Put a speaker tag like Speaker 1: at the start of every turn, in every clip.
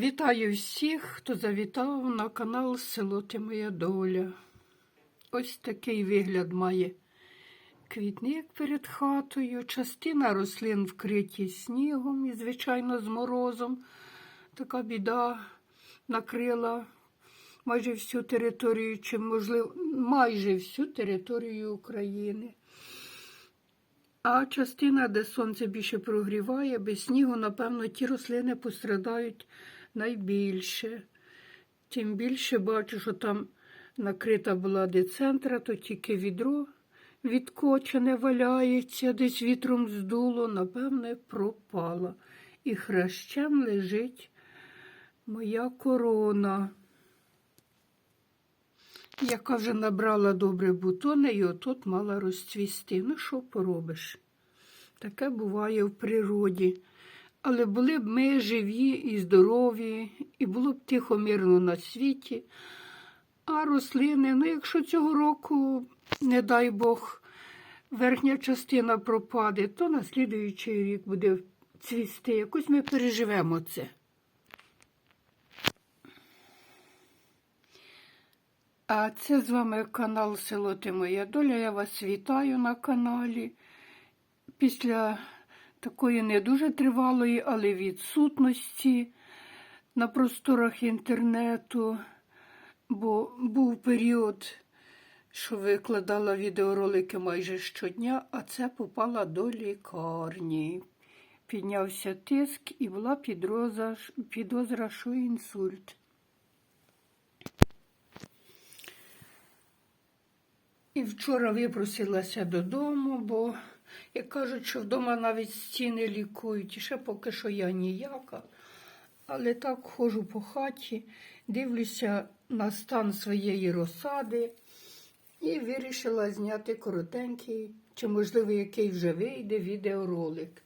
Speaker 1: Вітаю всіх, хто завітав на канал Село Ти Моя Доля. Ось такий вигляд має квітник перед хатою, частина рослин вкриті снігом і, звичайно, з морозом. Така біда накрила майже всю територію, чи, можливо, майже всю територію України. А частина, де сонце більше прогріває, без снігу, напевно, ті рослини пострадають найбільше. Тим більше бачу, що там накрита була децентра, то тільки відро відкочене валяється, десь вітром здуло, напевне, пропала. І хрещем лежить моя корона, яка вже набрала добре бутони і отут мала розцвісти. Ну, що поробиш? Таке буває в природі. Але були б ми живі і здорові, і було б тихо мирно на світі. А рослини, ну якщо цього року, не дай Бог, верхня частина пропаде, то на слідуючий рік буде цвісти. Якось ми переживемо це. А це з вами канал Село Ти Моя Доля. Я вас вітаю на каналі. Після такої не дуже тривалої, але відсутності на просторах інтернету, бо був період, що викладала відеоролики майже щодня, а це попала до лікарні. Піднявся тиск і була підозра, підозра що інсульт. І вчора випросилася додому, бо, як кажуть, що вдома навіть стіни лікують, і ще поки що я ніяка. Але так ходжу по хаті, дивлюся на стан своєї розсади і вирішила зняти коротенький, чи, можливо, який вже вийде відеоролик.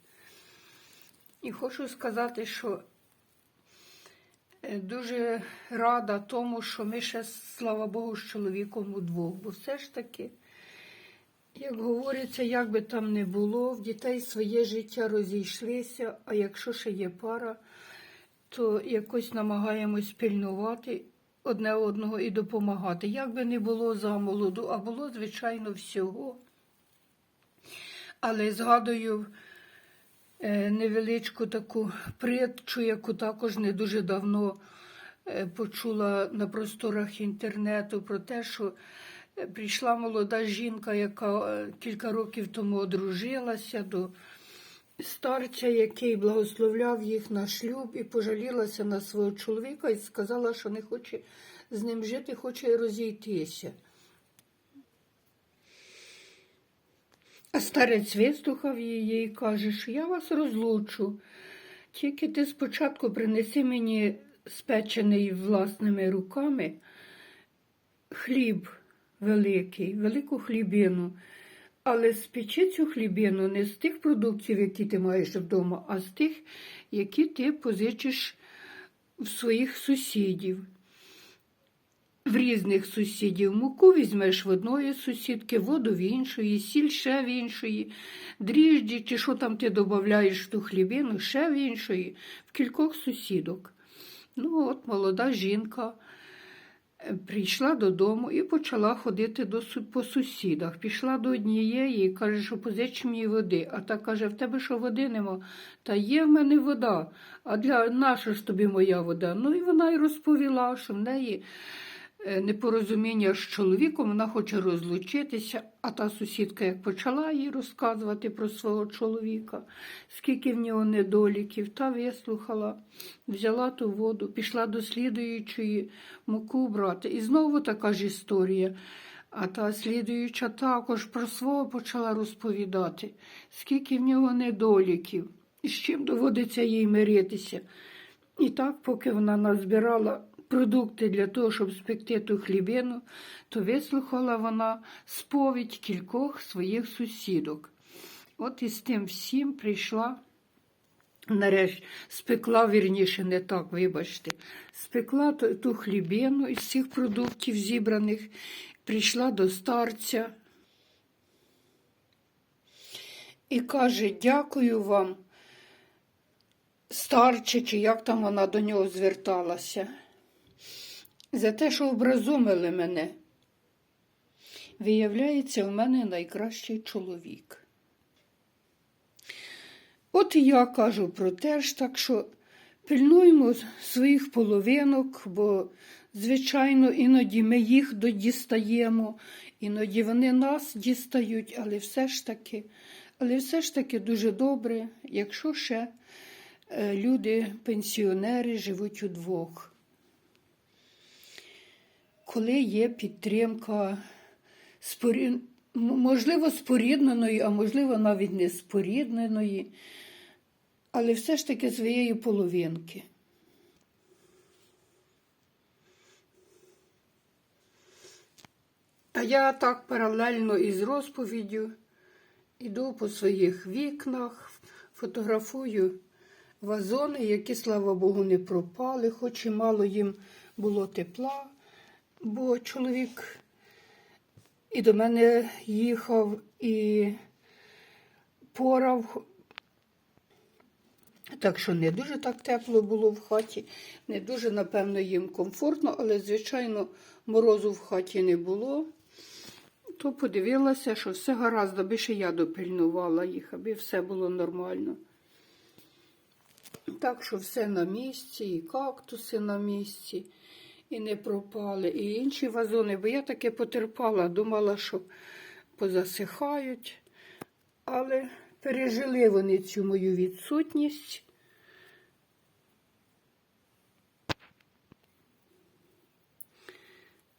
Speaker 1: І хочу сказати, що Е, Дуже рада тому, що ми ще, слава Богу, з чоловіком удвох. Бо все ж таки, як говориться, як би там не було, в дітей своє життя розійшлися, а якщо ще є пара, то якось намагаємось пильнувати одне одного і допомагати. Як би не було замолоду, а було, звичайно, всього. Але згадую. Е, невеличку таку притчу, яку також не дуже давно е, почула на просторах інтернету про те, що прийшла молода жінка, яка кілька років тому одружилася до старця, який благословляв їх на шлюб і пожалілася на свого чоловіка і сказала, що не хоче з ним жити, хоче розійтися. А старець вислухав її і каже, що я вас розлучу. Тільки ти спочатку принеси мені спечений власними руками хліб великий, велику хлібину. Але спечи цю хлібину не з тих продуктів, які ти маєш вдома, а з тих, які ти позичиш в своїх сусідів в різних сусідів. Муку візьмеш в одної сусідки, воду в іншої, сіль ще в іншої, дріжджі, чи що там ти додаєш в ту хлібину, ще в іншої, в кількох сусідок. Ну, от молода жінка прийшла додому і почала ходити до, по сусідах. Пішла до однієї і каже, що позич мені води. А та каже, в тебе що води нема? Та є в мене вода. А для наша ж тобі моя вода? Ну і вона й розповіла, що в неї. Е, непорозуміння з чоловіком, вона хоче розлучитися, а та сусідка, як почала їй розказувати про свого чоловіка, скільки в нього недоліків, та вислухала, взяла ту воду, пішла до слідуючої муку брати. І знову така ж історія. А та слідуюча також про свого почала розповідати, скільки в нього недоліків, і з чим доводиться їй миритися. І так, поки вона назбирала продукти для того, щоб спекти ту хлібину, то вислухала вона сповідь кількох своїх сусідок. От із тим всім прийшла, нарешті, спекла, вірніше, не так, вибачте, спекла ту, хлібину із цих продуктів зібраних, прийшла до старця і каже: Дякую вам старче, чи як там вона до нього зверталася. За те, що образумили мене. Виявляється, у мене найкращий чоловік. От і я кажу про те ж, так що пильнуємо своїх половинок, бо, звичайно, іноді ми їх додістаємо, іноді вони нас дістають, але все ж таки, але все ж таки дуже добре, якщо ще е, люди, пенсіонери живуть удвох. Коли є підтримка спорі... можливо, спорідненої, а можливо, навіть не спорідненої, але все ж таки своєї половинки. А я так паралельно із розповіддю іду по своїх вікнах, фотографую вазони, які, слава Богу, не пропали, хоч і мало їм було тепла, бо чоловік і до мене їхав, і порав. Так що не дуже так тепло було в хаті, не дуже, напевно, їм комфортно, але, звичайно, морозу в хаті не було. То подивилася, що все гаразд, аби ще я допильнувала їх, аби все було нормально. Так що все на місці, і кактуси на місці, і не пропали, і інші вазони, бо я таке потерпала, думала, що позасихають, але пережили вони цю мою відсутність.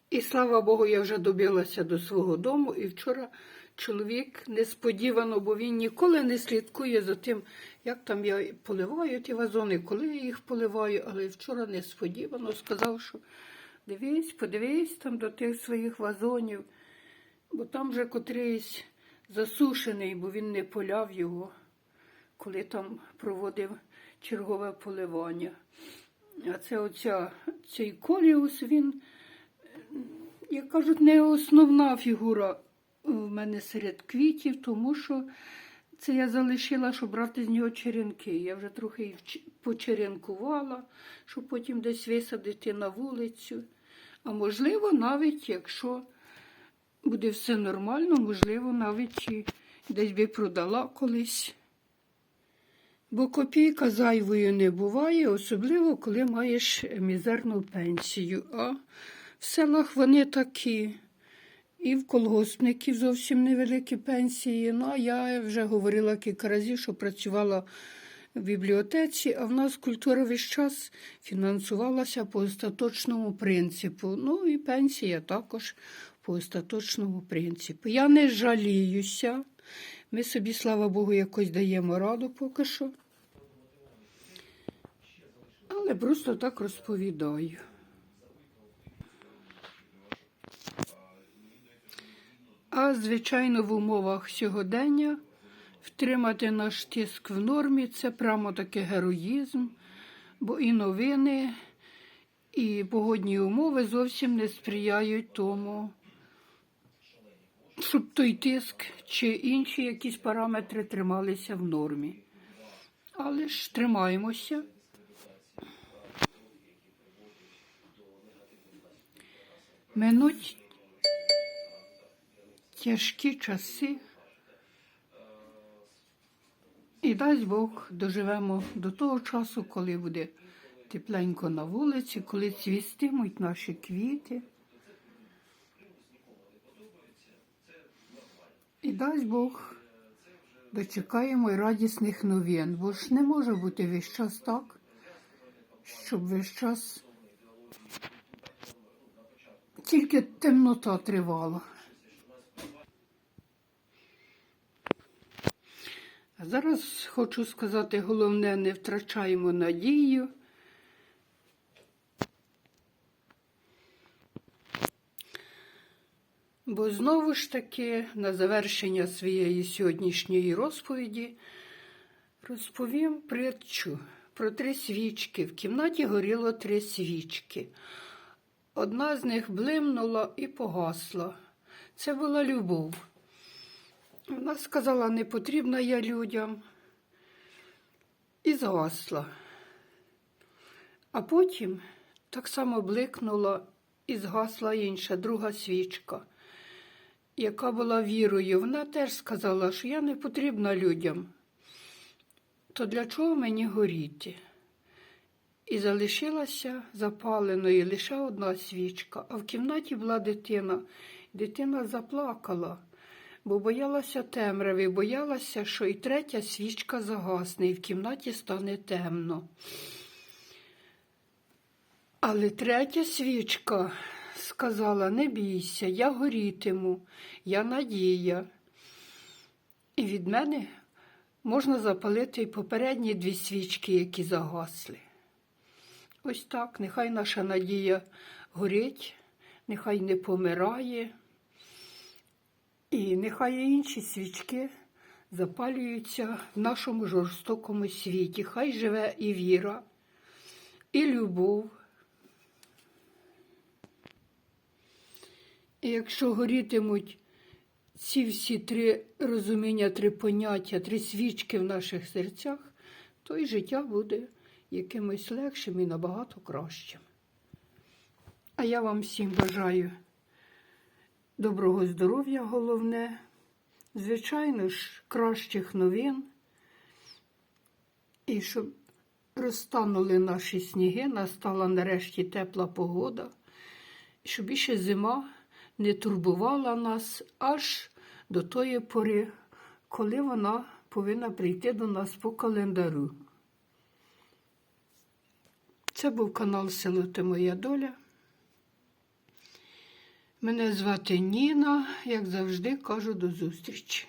Speaker 1: І слава Богу, я вже добилася до свого дому. І вчора чоловік несподівано, бо він ніколи не слідкує за тим, як там я поливаю ті вазони, коли я їх поливаю. Але вчора несподівано сказав, що дивись, подивись там до тих своїх вазонів, бо там вже котрийсь засушений, бо він не поляв його, коли там проводив чергове поливання. А це оця, цей коліус, він як кажуть, не основна фігура в мене серед квітів, тому що це я залишила, щоб брати з нього черенки. Я вже трохи їх почеренкувала, щоб потім десь висадити на вулицю. А можливо, навіть якщо буде все нормально, можливо, навіть і десь би продала колись. Бо копійка зайвою не буває, особливо коли маєш мізерну пенсію. А в селах вони такі. І в колгоспників зовсім невеликі пенсії. Ну, а я вже говорила кілька разів, що працювала в бібліотеці, а в нас культура весь час фінансувалася по остаточному принципу. Ну і пенсія також по остаточному принципу. Я не жаліюся. Ми собі, слава Богу, якось даємо раду поки що. Але просто так розповідаю. А, звичайно, в умовах сьогодення втримати наш тиск в нормі це прямо таки героїзм, бо і новини, і погодні умови зовсім не сприяють тому, щоб той тиск чи інші якісь параметри трималися в нормі. Але ж тримаємося. Минуть тяжкі часи. І дасть Бог доживемо до того часу, коли буде тепленько на вулиці, коли цвістимуть наші квіти. І дасть Бог дочекаємо й радісних новин, бо ж не може бути весь час так, щоб весь час тільки темнота тривала. А зараз хочу сказати головне, не втрачаємо надію. Бо знову ж таки, на завершення своєї сьогоднішньої розповіді розповім притчу про три свічки. В кімнаті горіло три свічки. Одна з них блимнула і погасла. Це була любов. Вона сказала, не потрібна я людям. І згасла. А потім так само бликнула і згасла інша, друга свічка, яка була вірою. Вона теж сказала, що я не потрібна людям. То для чого мені горіти? І залишилася запаленою лише одна свічка, а в кімнаті була дитина. Дитина заплакала, бо боялася темряви, боялася, що і третя свічка загасне, і в кімнаті стане темно. Але третя свічка сказала: не бійся, я горітиму, я надія. І від мене можна запалити й попередні дві свічки, які загасли. Ось так, нехай наша надія горить, нехай не помирає, і нехай інші свічки запалюються в нашому жорстокому світі. Хай живе і віра, і любов. І якщо горітимуть ці всі три розуміння, три поняття, три свічки в наших серцях, то і життя буде якимось легшим і набагато кращим. А я вам всім бажаю доброго здоров'я, головне, звичайно ж, кращих новин, і щоб розтанули наші сніги, настала нарешті тепла погода, щоб іще зима не турбувала нас аж до тої пори, коли вона повинна прийти до нас по календарю. Це був канал Село Ти Моя Доля. Мене звати Ніна, як завжди, кажу до зустрічі.